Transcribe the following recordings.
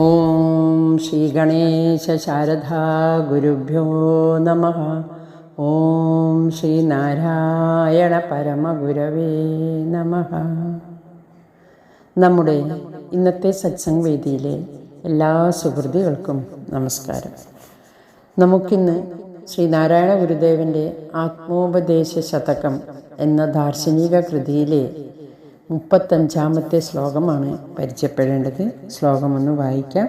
ഓം ശ്രീ ഗണേശ ശാരദാ ഗുരുഭ്യോ നമ ഓം ശ്രീ നാരായണ പരമഗുരവേ നമ നമ്മുടെ ഇന്നത്തെ സത്സംഗ് വേദിയിലെ എല്ലാ സുഹൃത്തുക്കൾക്കും നമസ്കാരം. നമുക്കിന്ന് ശ്രീനാരായണ ഗുരുദേവന്റെ ആത്മോപദേശ ശതകം എന്ന ദാർശനിക കൃതിയിലെ മുപ്പത്തഞ്ചാമത്തെ ശ്ലോകമാണ് പരിചയപ്പെടേണ്ടത്. ശ്ലോകം ഒന്ന് വായിക്കാം.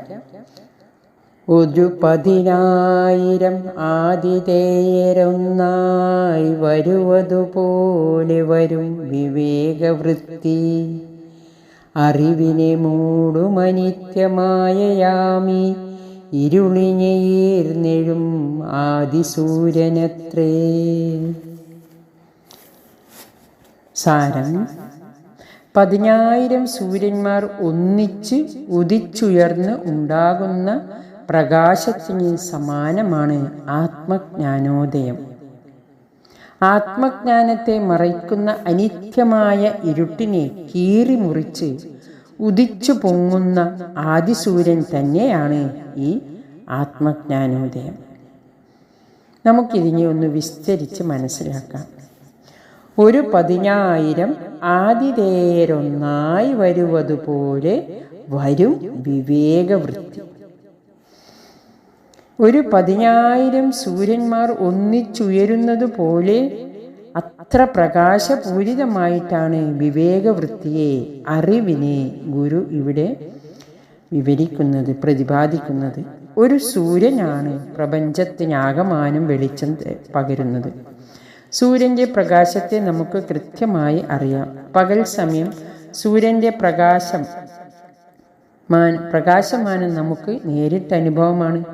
ഒരു പതിനായിരം ആതിഥേയരൊന്നായി വരുവതുപോലെ വരും വിവേകവൃത്തി. അറിവിനെ മൂടുമനിത്യമായയാമി. ഇരുളിഞ്ഞീർന്നെഴും ആദിസൂര്യനത്രേ. സാരം പതിനായിരം സൂര്യന്മാർ ഒന്നിച്ച് ഉദിച്ചുയർന്ന് ഉണ്ടാകുന്ന പ്രകാശത്തിന് സമാനമാണ് ആത്മജ്ഞാനോദയം. ആത്മജ്ഞാനത്തെ മറയ്ക്കുന്ന അനിത്യമായ ഇരുട്ടിനെ കീറിമുറിച്ച് ഉദിച്ചു പൊങ്ങുന്ന ആദിസൂര്യൻ തന്നെയാണ് ഈ ആത്മജ്ഞാനോദയം. നമുക്കിതിനെ ഒന്ന് വിസ്തരിച്ച് മനസ്സിലാക്കാം. ഒരു പതിനായിരം ആതിഥേയരൊന്നായി വരുവതുപോലെ വരും വിവേകവൃത്തി. ഒരു പതിനായിരം സൂര്യന്മാർ ഒന്നിച്ചുയരുന്നത് പോലെ അത്ര പ്രകാശപൂരിതമായിട്ടാണ് വിവേകവൃത്തിയെ അറിവിനെ ഗുരു ഇവിടെ വിവരിക്കുന്നത് പ്രതിപാദിക്കുന്നത്. ഒരു സൂര്യനാണ് പ്രപഞ്ചത്തിനാകമാനം വെളിച്ചം പകരുന്നത്. സൂര്യന്റെ പ്രകാശത്തെ നമുക്ക് കൃത്യമായി അറിയാം. പകൽ സമയം സൂര്യന്റെ പ്രകാശം മാൻ പ്രകാശമാനം നമുക്ക് നേരിട്ട് അനുഭവമാണ്.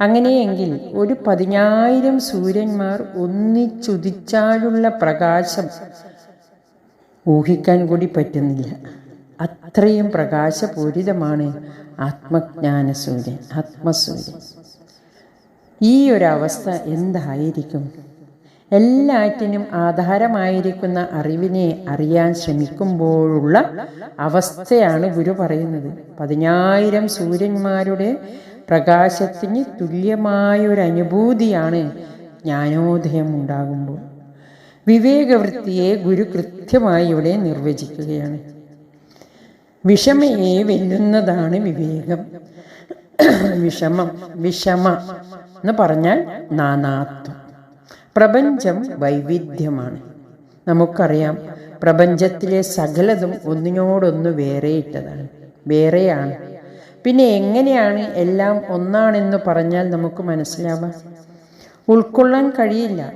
അങ്ങനെയെങ്കിൽ ഒരു പതിനായിരം സൂര്യന്മാർ ഒന്നിച്ചുദിച്ചാലുള്ള പ്രകാശം ഊഹിക്കാൻ കൂടി പറ്റുന്നില്ല. അത്രയും പ്രകാശപൂരിതമാണ് ആത്മജ്ഞാന സൂര്യൻ ആത്മസൂര്യൻ. ഈ ഒരവസ്ഥ എന്തായിരിക്കും? എല്ലാറ്റിനും ആധാരമായിരിക്കുന്ന അറിവിനെ അറിയാൻ ശ്രമിക്കുമ്പോഴുള്ള അവസ്ഥയാണ് ഗുരു പറയുന്നത്. പതിനായിരം സൂര്യന്മാരുടെ പ്രകാശത്തിന് തുല്യമായൊരനുഭൂതിയാണ് ജ്ഞാനോദയം ഉണ്ടാകുമ്പോൾ. വിവേകവൃത്തിയെ ഗുരു കൃത്യമായി ഇവിടെ നിർവചിക്കുകയാണ്. വിഷമയെ വെല്ലുന്നതാണ് വിവേകം. വിഷമം വിഷമ എന്ന് പറഞ്ഞാൽ നാനാത്വം. പ്രപഞ്ചം വൈവിധ്യമാണ്. നമുക്കറിയാം പ്രപഞ്ചത്തിലെ സകലതും ഒന്നിനോടൊന്ന് വേറെയിട്ടതാണ് വേറെയാണ്. പിന്നെ എങ്ങനെയാണ് എല്ലാം ഒന്നാണെന്ന് പറഞ്ഞാൽ നമുക്ക് മനസ്സിലാവാം. ഉൾക്കൊള്ളാൻ കഴിയില്ല.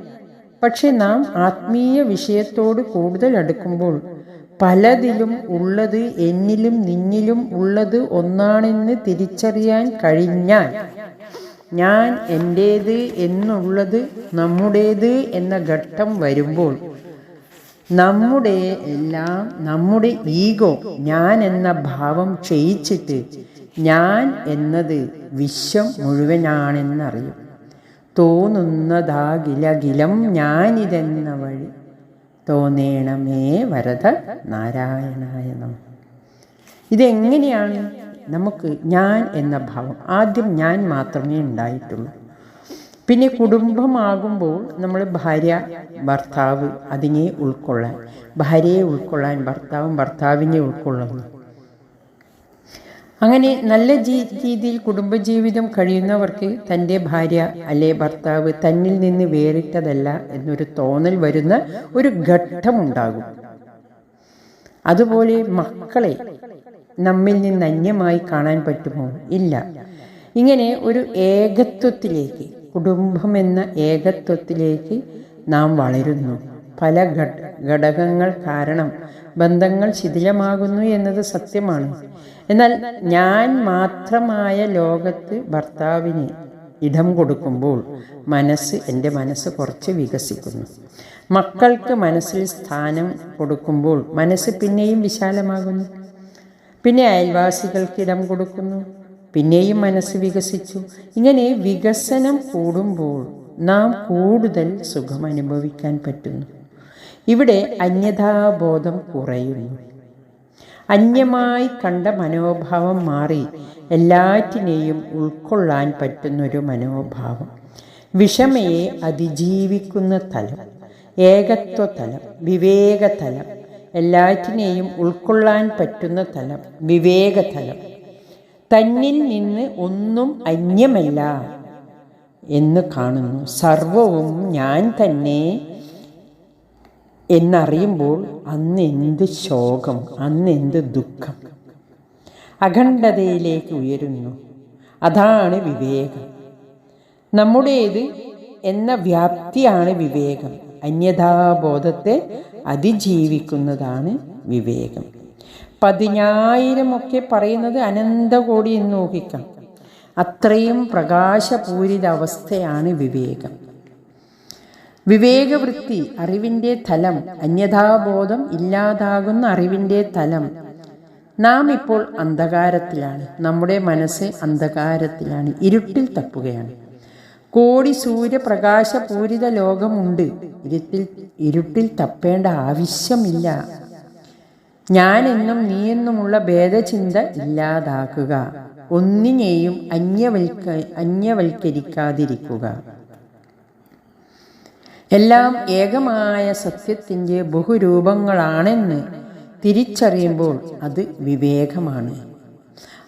പക്ഷെ നാം ആത്മീയ വിഷയത്തോട് കൂടുതൽ അടുക്കുമ്പോൾ പലതിലും ഉള്ളത് എന്നിലും നിന്നിലും ഉള്ളത് ഒന്നാണെന്ന് തിരിച്ചറിയാൻ കഴിഞ്ഞാൽ ഞാൻ എന്റേത് എന്നുള്ളത് നമ്മുടേത് എന്ന ഘട്ടം വരുമ്പോൾ നമ്മുടെ എല്ലാം നമ്മുടെ ഈഗോ ഞാൻ എന്ന ഭാവം ക്ഷയിച്ചിട്ട് ഞാൻ എന്നത് വിശ്വം മുഴുവനാണെന്നറിയും. തോന്നുന്നതാകിലകിലം ഞാനിതെന്ന വഴി തോന്നേണമേ വരത നാരായണായ നമ ഇതെങ്ങനെയാണ്? നമുക്ക് ഞാൻ എന്ന ഭാവം. ആദ്യം ഞാൻ മാത്രമേ ഉണ്ടായിട്ടുള്ളൂ. പിന്നെ കുടുംബമാകുമ്പോൾ നമ്മൾ ഭാര്യ ഭർത്താവ് അതിനെ ഉൾക്കൊള്ളാൻ ഭാര്യയെ ഉൾക്കൊള്ളാൻ ഭർത്താവും ഭർത്താവിനെ ഉൾക്കൊള്ളുന്നു. അങ്ങനെ നല്ല രീതിയിൽ കുടുംബജീവിതം കഴിയുന്നവർക്ക് തന്റെ ഭാര്യ അല്ലെ ഭർത്താവ് തന്നിൽ നിന്ന് വേറിട്ടതല്ല എന്നൊരു തോന്നൽ വരുന്ന ഒരു ഘട്ടമുണ്ടാകും. അതുപോലെ മക്കളെ നമ്മിൽ നിന്ന് അന്യമായി കാണാൻ പറ്റുമോ? ഇല്ല. ഇങ്ങനെ ഒരു ഏകത്വത്തിലേക്ക് കുടുംബം എന്ന ഏകത്വത്തിലേക്ക് നാം വളരുന്നു. പല ഘടകങ്ങൾ കാരണം ബന്ധങ്ങൾ ശിഥിലമാകുന്നു എന്നത് സത്യമാണ്. എന്നാൽ ഞാൻ മാത്രമായ ലോകത്ത് ഭർത്താവിന് ഇടം കൊടുക്കുമ്പോൾ മനസ്സ് എന്റെ മനസ്സ് കുറച്ച് വികസിക്കുന്നു. മക്കൾക്ക് മനസ്സിൽ സ്ഥാനം കൊടുക്കുമ്പോൾ മനസ്സ് പിന്നെയും വിശാലമാകുന്നു. പിന്നെ അയൽവാസികൾക്ക് ഇടം കൊടുക്കുന്നു. പിന്നെയും മനസ്സ് വികസിച്ചു. ഇങ്ങനെ വികസനം കൂടുമ്പോൾ നാം കൂടുതൽ സുഖം അനുഭവിക്കാൻ പറ്റുന്നു. ഇവിടെ അന്യഥാബോധം കുറയുന്നു. അന്യമായി കണ്ട മനോഭാവം മാറി എല്ലാറ്റിനെയും ഉൾക്കൊള്ളാൻ പറ്റുന്നൊരു മനോഭാവം. വിഷമയെ അതിജീവിക്കുന്ന തലം ഏകത്വ തലം വിവേകതലം എല്ലാറ്റിനെയും ഉൾക്കൊള്ളാൻ പറ്റുന്ന തലം വിവേകതലം. തന്നിൽ നിന്ന് ഒന്നും അന്യമല്ല എന്ന് കാണുന്നു. സർവവും ഞാൻ തന്നെ എന്നറിയുമ്പോൾ അന്ന് എന്ത് ശോകം അന്ന് എന്ത് ദുഃഖം. അഖണ്ഡതയിലേക്ക് ഉയരുന്നു. അതാണ് വിവേകം. നമ്മുടേത് എന്ന വ്യാപ്തിയാണ് വിവേകം. അന്യഥാബോധത്തെ അതിജീവിക്കുന്നതാണ് വിവേകം. പതിനായിരം ഒക്കെ പറയുന്നത് അനന്തകോടി എന്ന് ഊഹിക്കാം. അത്രയും പ്രകാശപൂരിത അവസ്ഥയാണ് വിവേകം. വിവേകവൃത്തി അറിവിന്റെ തലം അന്യഥാബോധം ഇല്ലാതാകുന്ന അറിവിന്റെ തലം. നാം ഇപ്പോൾ അന്ധകാരത്തിലാണ്. നമ്മുടെ മനസ്സ് അന്ധകാരത്തിലാണ്. ഇരുട്ടിൽ തപ്പുകയാണ്. കോടി സൂര്യപ്രകാശപൂരിത ലോകമുണ്ട്. ഇരുട്ടിൽ ഇരുട്ടിൽ തപ്പേണ്ട ആവശ്യമില്ല. ഞാനെന്നും നീയെന്നുമുള്ള ഭേദചിന്ത ഇല്ലാതാക്കുക. ഒന്നിനെയും അന്യവൽക്ക അന്യവൽക്കരിക്കാതിരിക്കുക. എല്ലാം ഏകമായ സത്യത്തിന്റെ ബഹുരൂപങ്ങളാണെന്ന് തിരിച്ചറിയുമ്പോൾ അത് വിവേകമാണ്.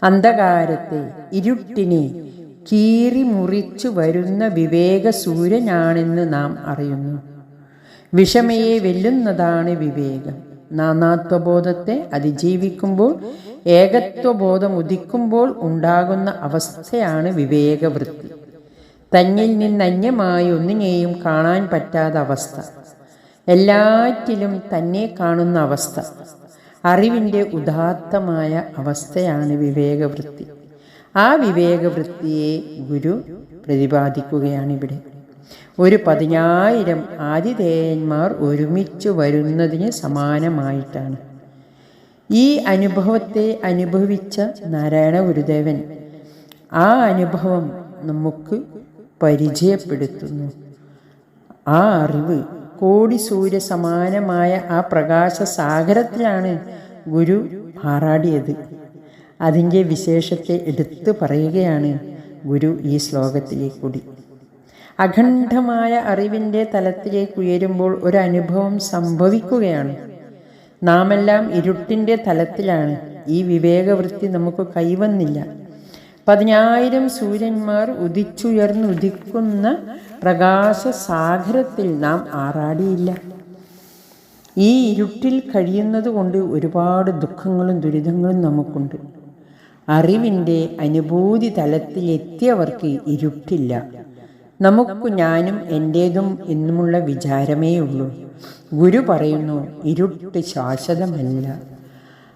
അന്ധകാരത്തെ ഇരുട്ടിനെ കീറി മുറിച്ചു വരുന്ന വിവേക സൂര്യനാണെന്ന് നാം അറിയുന്നു. വിഷമയെ വെല്ലുന്നതാണ് വിവേകം. നാനാത്വബോധത്തെ അതിജീവിക്കുമ്പോൾ ഏകത്വബോധം ഉദിക്കുമ്പോൾ ഉണ്ടാകുന്ന അവസ്ഥയാണ് വിവേകവൃത്തി. തന്നിൽ നിന്നന്യമായി ഒന്നിനെയും കാണാൻ പറ്റാത്ത അവസ്ഥ. എല്ലാറ്റിലും തന്നെ കാണുന്ന അവസ്ഥ. അറിവിന്റെ ഉദാത്തമായ അവസ്ഥയാണ് വിവേകവൃത്തി. ആ വിവേകവൃത്തിയെ ഗുരു പ്രതിപാദിക്കുകയാണിവിടെ. ഒരു പതിനായിരം ആതിഥേയന്മാർ ഒരുമിച്ച് വരുന്നതിന് സമാനമായിട്ടാണ്. ഈ അനുഭവത്തെ അനുഭവിച്ച നാരായണ ഗുരുദേവൻ ആ അനുഭവം നമുക്ക് പരിചയപ്പെടുത്തുന്നു. ആ അറിവ് കോടി സൂര്യ സമാനമായ ആ പ്രകാശ സാഗരത്തിലാണ് ഗുരു പാറാടിയത്. അതിന്റെ വിശേഷത്തെ എടുത്തു പറയുകയാണ് ഗുരു ഈ ശ്ലോകത്തിലേക്കൂടി. അഖണ്ഡമായ അറിവിന്റെ തലത്തിലേക്ക് ഉയരുമ്പോൾ ഒരു അനുഭവം സംഭവിക്കുകയാണ്. നാമെല്ലാം ഇരുട്ടിന്റെ തലത്തിലാണ്. ഈ വിവേകവൃത്തി നമുക്ക് കൈവന്നില്ല. പതിനായിരം സൂര്യന്മാർ ഉദിച്ചുയർന്നുദിക്കുന്ന പ്രകാശ സാഗരത്തിൽ നാം ആറാടിയില്ല. ഈ ഇരുട്ടിൽ കഴിയുന്നത് കൊണ്ട് ഒരുപാട് ദുഃഖങ്ങളും ദുരിതങ്ങളും നമുക്കുണ്ട്. അറിവിന്റെ അനുഭൂതി തലത്തിൽ എത്തിയവർക്ക് ഇരുട്ടില്ല. നമുക്ക് ഞാനും എന്റേതും എന്നുമുള്ള വിചാരമേ ഉള്ളൂ. ഗുരു പറയുന്നു ഇരുട്ട് ശാശ്വതമല്ല.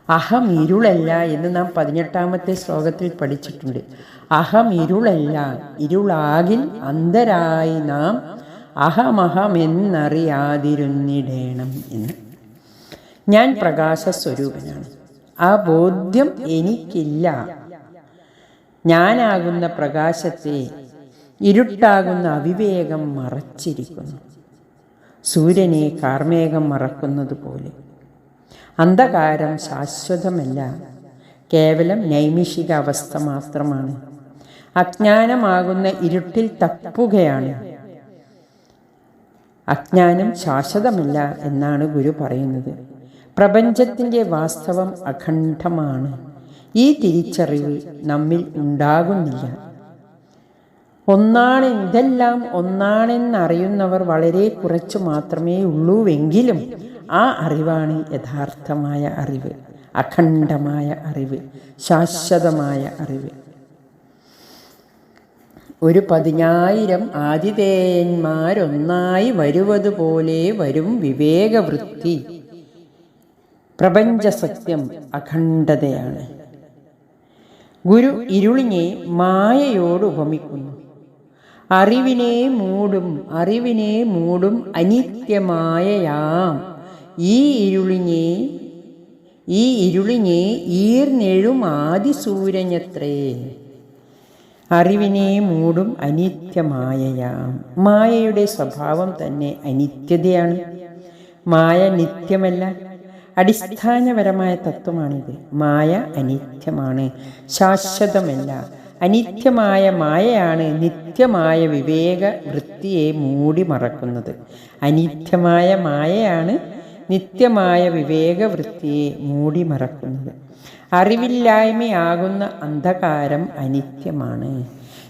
അഹം ഇരുളല്ല എന്ന് നാം പതിനെട്ടാമത്തെ ശ്ലോകത്തിൽ പഠിച്ചിട്ടുണ്ട്. അഹം ഇരുളല്ല ഇരുളാകിൽ അന്തരായി നാം അഹമഹം എന്നറിയാതിരുന്നിടേണം എന്ന്. ഞാൻ പ്രകാശ സ്വരൂപനാണ് ആ ബോധ്യം എനിക്കില്ല. ഞാനാകുന്ന പ്രകാശത്തെ ഇരുട്ടാകുന്ന അവിവേകം മറച്ചിരിക്കുന്നു. സൂര്യനെ കാർമേഘം മറക്കുന്നത് പോലെ അന്ധകാരം ശാശ്വതമല്ല. കേവലം നൈമിഷിക അവസ്ഥ മാത്രമാണ്. അജ്ഞാനമാകുന്ന ഇരുട്ടിൽ തപ്പുകയാണ്. അജ്ഞാനം ശാശ്വതമല്ല എന്നാണ് ഗുരു പറയുന്നത്. പ്രപഞ്ചത്തിന്റെ വാസ്തവം അഖണ്ഡമാണ്. ഈ തിരിച്ചറിവ് നമ്മിൽ ഉണ്ടാകുന്നില്ല. ഒന്നാണ് ഇതെല്ലാം ഒന്നാണെന്നറിയുന്നവർ വളരെ കുറച്ചു മാത്രമേ ഉള്ളൂവെങ്കിലും ആ അറിവാണ് യഥാർത്ഥമായ അറിവ് അഖണ്ഡമായ അറിവ് ശാശ്വതമായ അറിവ്. ഒരു പതിനായിരം ആതിഥേയന്മാരൊന്നായി വരുവതുപോലെ വരും വിവേകവൃത്തി. പ്രപഞ്ചസത്യം അഖണ്ഡതയാണ്. ഗുരു ഇരുളിനെ മായയോട് ഉപമിക്കുന്നു. അറിവിനെ മൂടും അറിവിനെ മൂടും അനിത്യമായയാം. ഈ ഇരുളിനെ ഈ ഇരുളിനെ ഈർനെഴും ആദിസൂര്യനത്രേ. അറിവിനെ മൂടും അനിത്യമായയാം. മായയുടെ സ്വഭാവം തന്നെ അനിത്യതയാണ്. മായ നിത്യമല്ല അടിസ്ഥാനപരമായ തത്വമാണിത്. മായ അനിത്യമാണ്. ശാശ്വതമല്ല. അനിത്യമായ മായയാണ് നിത്യമായ വിവേക വൃത്തിയെ മൂടി മറക്കുന്നത്. അനിത്യമായ മായയാണ് നിത്യമായ വിവേക വൃത്തിയെ മൂടി മറക്കുന്നത്. അറിവില്ലായ്മയാകുന്ന അന്ധകാരം അനിത്യമാണ്.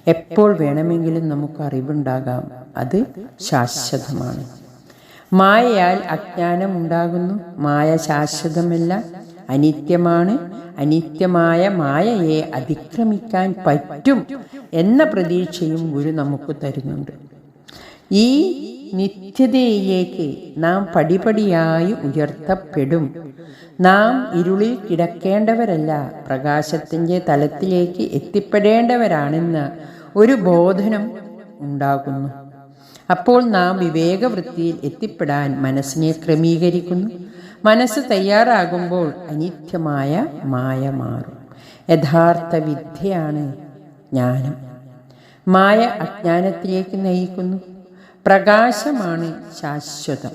എപ്പോൾ വേണമെങ്കിലും നമുക്ക് അറിവുണ്ടാകാം. അത് ശാശ്വതമാണ്. മായയാൽ അജ്ഞാനം ഉണ്ടാകുന്നു മായ ശാശ്വതമല്ല. അനിത്യമാണ്. അനിത്യമായ മായയെ അതിക്രമിക്കാൻ പറ്റും എന്ന പ്രതീക്ഷയും ഗുരു നമുക്ക് തരുന്നുണ്ട്. ഈ നിത്യതയിലേക്ക് നാം പടിപടിയായി ഉയർത്തപ്പെടും. നാം ഇരുളിൽ കിടക്കേണ്ടവരല്ല പ്രകാശത്തിന്റെ തലത്തിലേക്ക് എത്തിപ്പെടേണ്ടവരാണെന്ന ഒരു ബോധനം ഉണ്ടാകുന്നു. അപ്പോൾ നാം വിവേകവൃത്തിയിൽ എത്തിപ്പെടാൻ മനസ്സിനെ ക്രമീകരിക്കുന്നു. മനസ്സ് തയ്യാറാകുമ്പോൾ അനിത്യമായ മായ മാറും. യഥാർത്ഥ വിദ്യയാണ് ജ്ഞാനം. മായ അജ്ഞാനത്തിലേക്ക് നയിക്കുന്നു. പ്രകാശമാണ് ശാശ്വതം.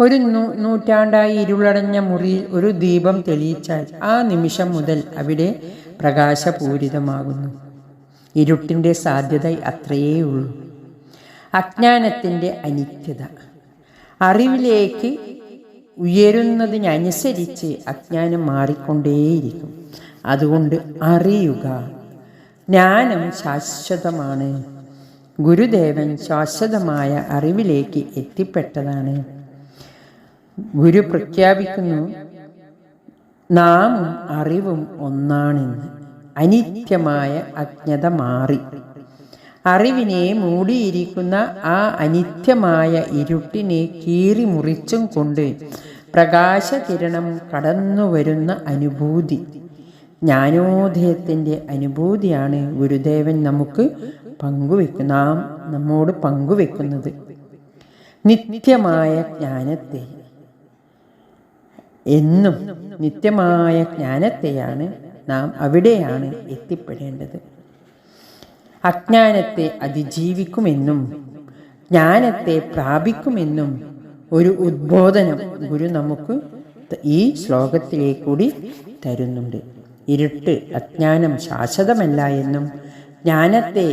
ഒരു നൂറ്റാണ്ടായി ഇരുളടഞ്ഞ മുറിയിൽ ഒരു ദീപം തെളിയിച്ചാൽ ആ നിമിഷം മുതൽ അവിടെ പ്രകാശപൂരിതമാകുന്നു. ഇരുട്ടിന്റെ സാധ്യത അത്രയേ ഉള്ളൂ അജ്ഞാനത്തിന്റെ അനിത്യത. അറിവിലേക്ക് ഉയരുന്നതിനനുസരിച്ച് അജ്ഞാനം മാറിക്കൊണ്ടേയിരിക്കും. അതുകൊണ്ട് അറിയുക. ജ്ഞാനം ശാശ്വതമാണ്. ഗുരുദേവൻ ശാശ്വതമായ അറിവിലേക്ക് എത്തിപ്പെട്ടതാണ്. ഗുരു പ്രഖ്യാപിക്കുന്നു നാമും അറിവും ഒന്നാണെന്ന്. അനിത്യമായ അജ്ഞത മാറി. അറിവിനെ മൂടിയിരിക്കുന്ന ആ അനിത്യമായ ഇരുട്ടിനെ കീറി മുറിച്ചും കൊണ്ട് പ്രകാശകിരണം കടന്നു വരുന്ന അനുഭൂതി. ജ്ഞാനോദയത്തിന്റെ അനുഭൂതിയാണ് ഗുരുദേവൻ നമുക്ക് പങ്കുവെക്കുന്ന നാം നമ്മോട് പങ്കുവെക്കുന്നത്. നിത്യമായ ജ്ഞാനത്തെ എന്നും നിത്യമായ ജ്ഞാനത്തെയാണ് നാം അവിടെയാണ് എത്തിപ്പെടേണ്ടത്. അജ്ഞാനത്തെ അതിജീവിക്കുമെന്നും ജ്ഞാനത്തെ പ്രാപിക്കുമെന്നും ഒരു ഉദ്ബോധനം ഗുരു നമുക്ക് ഈ ശ്ലോകത്തിലേക്കൂടി തരുന്നുണ്ട്. ഇരുട്ട് അജ്ഞാനം ശാശ്വതമല്ല എന്നും ജ്ഞാനത്തെ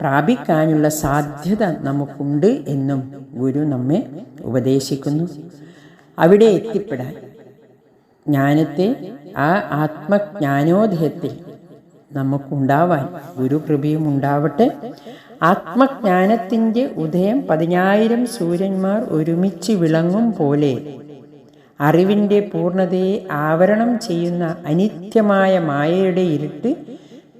പ്രാപിക്കാനുള്ള സാധ്യത നമുക്കുണ്ട് എന്നും ഗുരു നമ്മെ ഉപദേശിക്കുന്നു. അവിടെ എത്തിപ്പെടാൻ ജ്ഞാനത്തെ ആ ആത്മജ്ഞാനോദയത്തിൽ നമുക്കുണ്ടാവാൻ ഗുരുകൃപയും ഉണ്ടാവട്ടെ ആത്മജ്ഞാനത്തിന്റെ ഉദയം പതിനായിരം സൂര്യന്മാർ ഒരുമിച്ച് വിളങ്ങും പോലെ അറിവിന്റെ പൂർണതയെ ആവരണം ചെയ്യുന്ന അനിത്യമായ മായയുടെ ഇരുട്ട്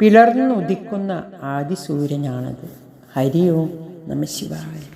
പിളർന്നുദിക്കുന്ന ആദിസൂര്യനാണത്. ഹരി ഓം നമ ശിവായ.